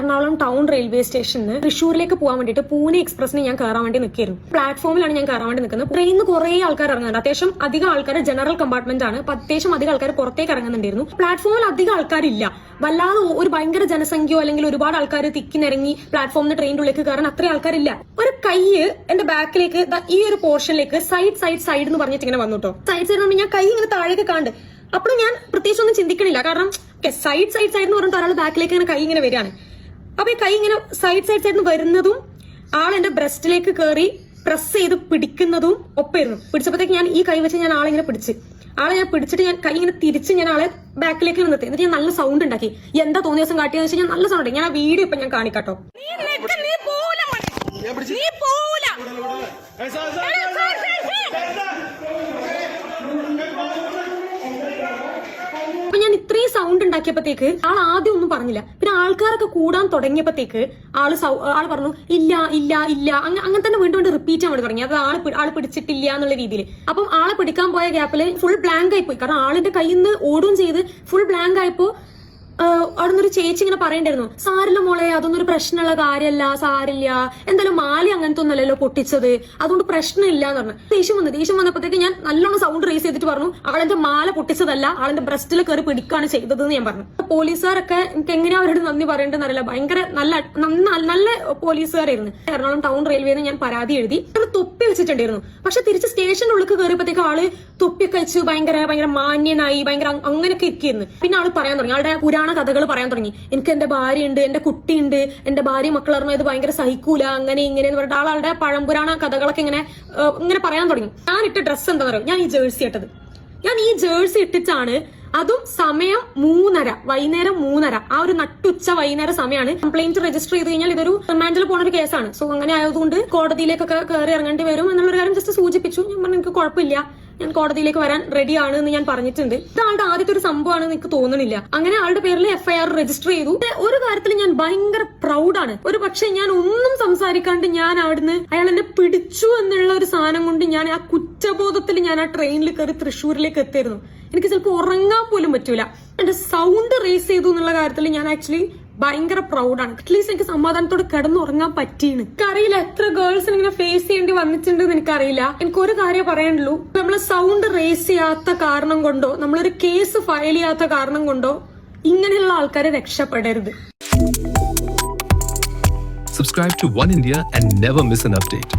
Ernakulam town railway സ്റ്റേഷനിൽ തൃശ്ശൂരിലേക്ക് പോകാൻ വേണ്ടിയിട്ട് പൂനെ എക്സ്പ്രസിന് ഞാൻ കയറാൻ വേണ്ടി നിൽക്കായിരുന്നു പ്ലാറ്റ്ഫോമിലാണ് ഞാൻ കയറാൻ വേണ്ടി നിൽക്കുന്നത്. ട്രെയിനിൽ നിന്ന് കുറേ ആൾക്കാർ ഇറങ്ങുന്നുണ്ട്. അത്യാവശ്യം അധികം ആൾക്കാർ ജനറൽ കമ്പാർട്ട്മെന്റ് ആണ്. അത്യാവശ്യം അധികം ആൾക്കാർ പുറത്തേക്ക് ഇറങ്ങുന്നുണ്ടായിരുന്നു. പ്ലാറ്റ്ഫോമിൽ അധികം ആൾക്കാരില്ല. വല്ലാതെ ഒരു ഭയങ്കര ജനസംഖ്യയോ അല്ലെങ്കിൽ ഒരുപാട് ആൾക്കാർ തിക്കിനിറങ്ങി പ്ലാറ്റ്ഫോമിന് ട്രെയിനിന്റെ ഉള്ളിലേക്ക് കയറാൻ അത്ര ആൾക്കാരില്ല. ഒരു കൈ എന്റെ ബാക്കിലേക്ക് ഈ ഒരു പോർഷനിലേക്ക് സൈഡ് സൈഡ് സൈഡ് എന്ന് പറഞ്ഞിട്ട് ഇങ്ങനെ വന്നു കേട്ടോ സൈഡ് സൈഡ് ഞാൻ കൈ ഇങ്ങനെ താഴേക്ക് കാണ്ട്. അപ്പോൾ ഞാൻ പ്രത്യേകിച്ച് ഒന്നും ചിന്തിക്കണില്ല. കാരണം സൈഡ് സൈഡ് സൈഡ് എന്ന് പറഞ്ഞിട്ട് ഒരാൾ ബാക്കിലേക്ക് ഇങ്ങനെ കൈ ഇങ്ങനെ വരികയാണ്. അപ്പൊ ഈ കൈ ഇങ്ങനെ സൈഡ് സൈഡ് സൈഡിൽ വരുന്നതും ആൾ എന്റെ ബ്രസ്റ്റിലേക്ക് കയറി പ്രസ് ചെയ്ത് പിടിക്കുന്നതും ഒപ്പായിരുന്നു പിടിച്ചപ്പോഴത്തേക്ക് ഞാൻ ഈ കൈ വെച്ച് ഞാൻ ആളെ ഇങ്ങനെ പിടിച്ച്. ആളെ ഞാൻ പിടിച്ചിട്ട് ഞാൻ കൈ ഇങ്ങനെ തിരിച്ച് ഞാൻ ആളെ ബാക്കിലേക്ക് നിർത്തി. എന്നിട്ട് ഞാൻ നല്ല സൗണ്ട് ഉണ്ടാക്കി. എന്താ തോന്നിയ ദിവസം കാട്ടിയെന്ന് വെച്ചാൽ ഞാൻ നല്ല സൗണ്ട് ഞാൻ ആ വീഡിയോ ഇപ്പൊ ഞാൻ കാണിക്കാട്ടോ. അപ്പൊ ഞാൻ ഇത്രയും സൗണ്ട് ഉണ്ടാക്കിയപ്പോഴത്തേക്ക് ആൾ ആദ്യം ഒന്നും പറഞ്ഞില്ല. പിന്നെ ആൾക്കാരൊക്കെ കൂടാൻ തുടങ്ങിയപ്പോഴത്തേക്ക് ആൾ ആൾ പറഞ്ഞു ഇല്ല ഇല്ല ഇല്ല. അങ്ങ- അങ്ങനെ തന്നെ വീണ്ടും വീണ്ടും റിപ്പീറ്റ് ചെയ്യാൻ തുടങ്ങി. അത് ആൾ ആൾ പിടിച്ചിട്ടില്ല എന്നുള്ള രീതിയിൽ. അപ്പം ആളെ പിടിക്കാൻ പോയ ഗ്യാപ്പിൽ ഫുൾ ബ്ലാങ്ക് ആയിപ്പോയി പോയി. കാരണം ആളിന്റെ കയ്യിൽ നിന്ന് ഓടുകയും ചെയ്ത് ഫുൾ ബ്ലാങ്ക് ആയപ്പോ ആഹ് അവിടെ ചേച്ചി ഇങ്ങനെ പറയണ്ടായിരുന്നു. സാരില്ല മോളെ അതൊന്നും ഒരു പ്രശ്നമുള്ള കാര്യമല്ല സാരില്ല. എന്തായാലും മാല അങ്ങനത്തെ ഒന്നല്ലല്ലോ പൊട്ടിച്ചത്. അതുകൊണ്ട് പ്രശ്നമില്ല എന്ന് പറഞ്ഞു. ദേഷ്യം വന്നു ദേഷ്യം വന്നപ്പോഴത്തേക്ക് ഞാൻ നല്ലോണം സൗണ്ട് റേസ് ചെയ്തിട്ട് പറഞ്ഞു അവളെന്റെ മാല പൊട്ടിച്ചതല്ല അവളെന്റെ ബ്രസ്റ്റിൽ കയറി പിടിക്കുകയാണ് ചെയ്തത് ഞാൻ പറഞ്ഞു. പോലീസുകാരൊക്കെ എനിക്ക് എങ്ങനെയാ അവരോട് നന്ദി പറയേണ്ടതെന്ന് അറിയില്ല. ഭയങ്കര നല്ല നല്ല പോലീസുകാരായിരുന്നു. എറണാകുളം ടൗൺ റെയിൽവേന്ന് ഞാൻ പരാതി എഴുതി അവൾ തൊപ്പി വെച്ചിട്ടുണ്ടായിരുന്നു. പക്ഷെ തിരിച്ച് സ്റ്റേഷന്റെ ഉള്ളിൽ കയറിയപ്പോഴത്തേക്ക് ആൾ തൊപ്പിയൊക്കെ വെച്ച് ഭയങ്കര ഭയങ്കര മാന്യനായി ഭയങ്കര അങ് അങ്ങനെയൊക്കെ ഇരിക്കുന്നു പിന്നെ ആൾ പറയാൻ തുടങ്ങി ആളുടെ പുരാണ കഥകൾ പറയാൻ തുടങ്ങി. എനിക്ക് എന്റെ ഭാര്യയുണ്ട് എന്റെ കുട്ടിയുണ്ട് എന്റെ ഭാര്യ മക്കൾ പറഞ്ഞാൽ ഇത് ഭയങ്കര സഹിക്കൂല അങ്ങനെ ഇങ്ങനെ എന്ന് പറഞ്ഞിട്ട് ആളുടെ പഴംപുരാണ കഥകളൊക്കെ ഇങ്ങനെ ഇങ്ങനെ പറയാൻ തുടങ്ങി. ഞാൻ ഇട്ട ഡ്രസ്സ് എന്താ പറയുക? ഞാൻ ഈ ജേഴ്സി ഇട്ടത്. ഞാൻ ഈ ജേഴ്സി ഇട്ടിട്ടാണ് അതും സമയം മൂന്നര വൈകുന്നേരം മൂന്നര. ആ ഒരു നട്ടുച്ച വൈകുന്നേര സമയമാണ് കംപ്ലൈന്റ് രജിസ്റ്റർ ചെയ്ത് കഴിഞ്ഞാൽ ഇതൊരു റിമാൻഡിൽ പോണ ഒരു കേസാണ് സോ അങ്ങനെ ആയതുകൊണ്ട് കോടതിയിലേക്കൊക്കെ കയറി ഇറങ്ങേണ്ടി വരും എന്നുള്ളൊരു കാര്യം ജസ്റ്റ് സൂചിപ്പിച്ചു. ഞാൻ പറഞ്ഞു എനിക്ക് കുഴപ്പമില്ല. ഞാൻ കോടതിയിലേക്ക് വരാൻ റെഡിയാണ് എന്ന് ഞാൻ പറഞ്ഞിട്ടുണ്ട്. ഇത് ആളുടെ ആദ്യത്തെ ഒരു സംഭവമാണെന്ന് എനിക്ക് തോന്നുന്നില്ല അങ്ങനെ ആളുടെ പേരിൽ എഫ്ഐആർ രജിസ്റ്റർ ചെയ്തു. ഒരു കാര്യത്തിൽ ഞാൻ ഭയങ്കര പ്രൗഡാണ് ഒരു പക്ഷെ ഞാൻ ഒന്നും സംസാരിക്കാണ്ട് ഞാൻ അവിടുന്ന് അയാൾ എന്നെ പിടിച്ചു എന്നുള്ള ഒരു സാധനം കൊണ്ട് ഞാൻ ആ കുറ്റബോധത്തിൽ ഞാൻ ആ ട്രെയിനിൽ കയറി തൃശ്ശൂരിലേക്ക് എത്തിയിരുന്നു. എനിക്ക് ചിലപ്പോൾ ഉറങ്ങാൻ പോലും പറ്റൂല. എന്റെ സൗണ്ട് റേസ് ചെയ്തു എന്നുള്ള കാര്യത്തിൽ ഞാൻ ആക്ച്വലി ഭയങ്കര പ്രൗഡാണ് അറ്റ്ലീസ്റ്റ് എനിക്ക് സമാധാനത്തോടെ കിടന്നുറങ്ങാൻ പറ്റിയാണ് എനിക്കറിയില്ല എത്ര ഗേൾസ് ഇങ്ങനെ ഫേസ് ചെയ്യേണ്ടി വന്നിട്ടുണ്ടെന്ന് എനിക്കറിയില്ല. എനിക്ക് ഒരു കാര്യം പറയാനുള്ളൂ. നമ്മൾ സൗണ്ട് റേസ് ചെയ്യാത്ത കാരണം കൊണ്ടോ നമ്മളൊരു കേസ് ഫയൽ ചെയ്യാത്ത കാരണം കൊണ്ടോ ഇങ്ങനെയുള്ള ആൾക്കാരെ രക്ഷപ്പെടരുത്. Subscribe to One India and never miss an update.